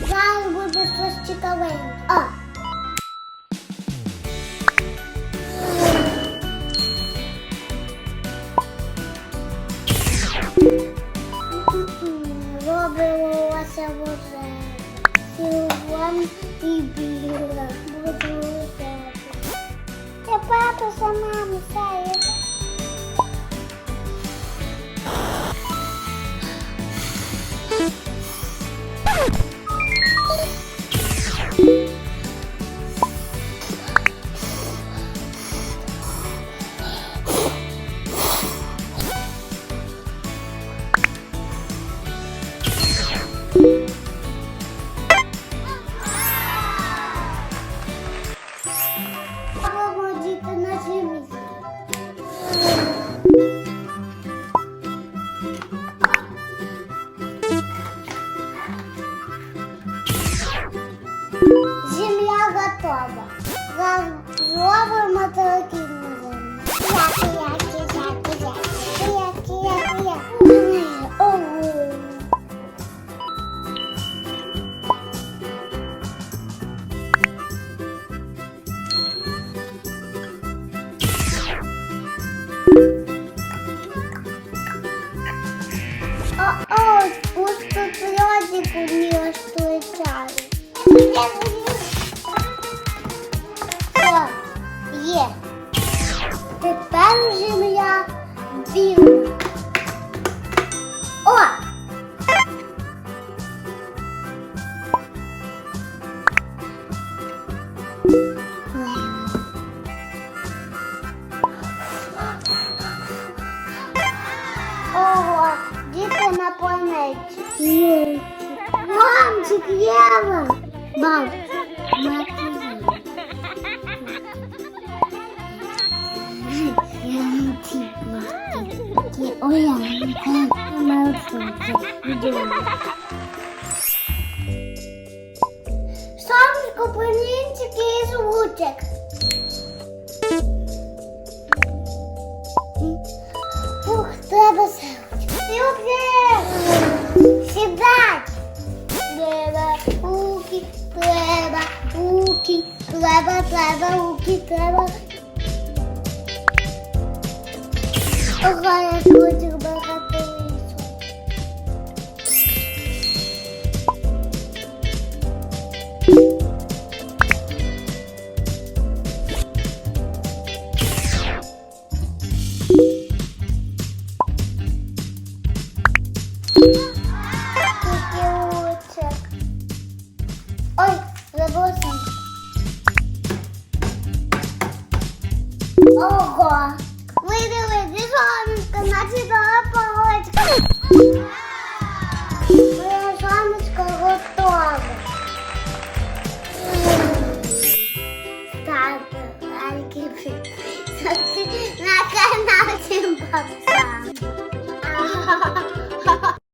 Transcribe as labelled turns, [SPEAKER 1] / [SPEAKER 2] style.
[SPEAKER 1] Зараз буде щось цікавеньке. Робилося вже сілом і. Буду робити. Це папа сама місає. koydu. Zor vurmadığı giyinmedim. Yakı yakı yakı yakı yakı yakı yakı. Oh, oh, oh, oh, oh, oh, oh, планеті. Мамчик, Єва. Мам, мати. Я мати, мати. Ой, я мати. Сонечко, Уки, треба уки, треба, треба уки, треба. 나가 나진 밥상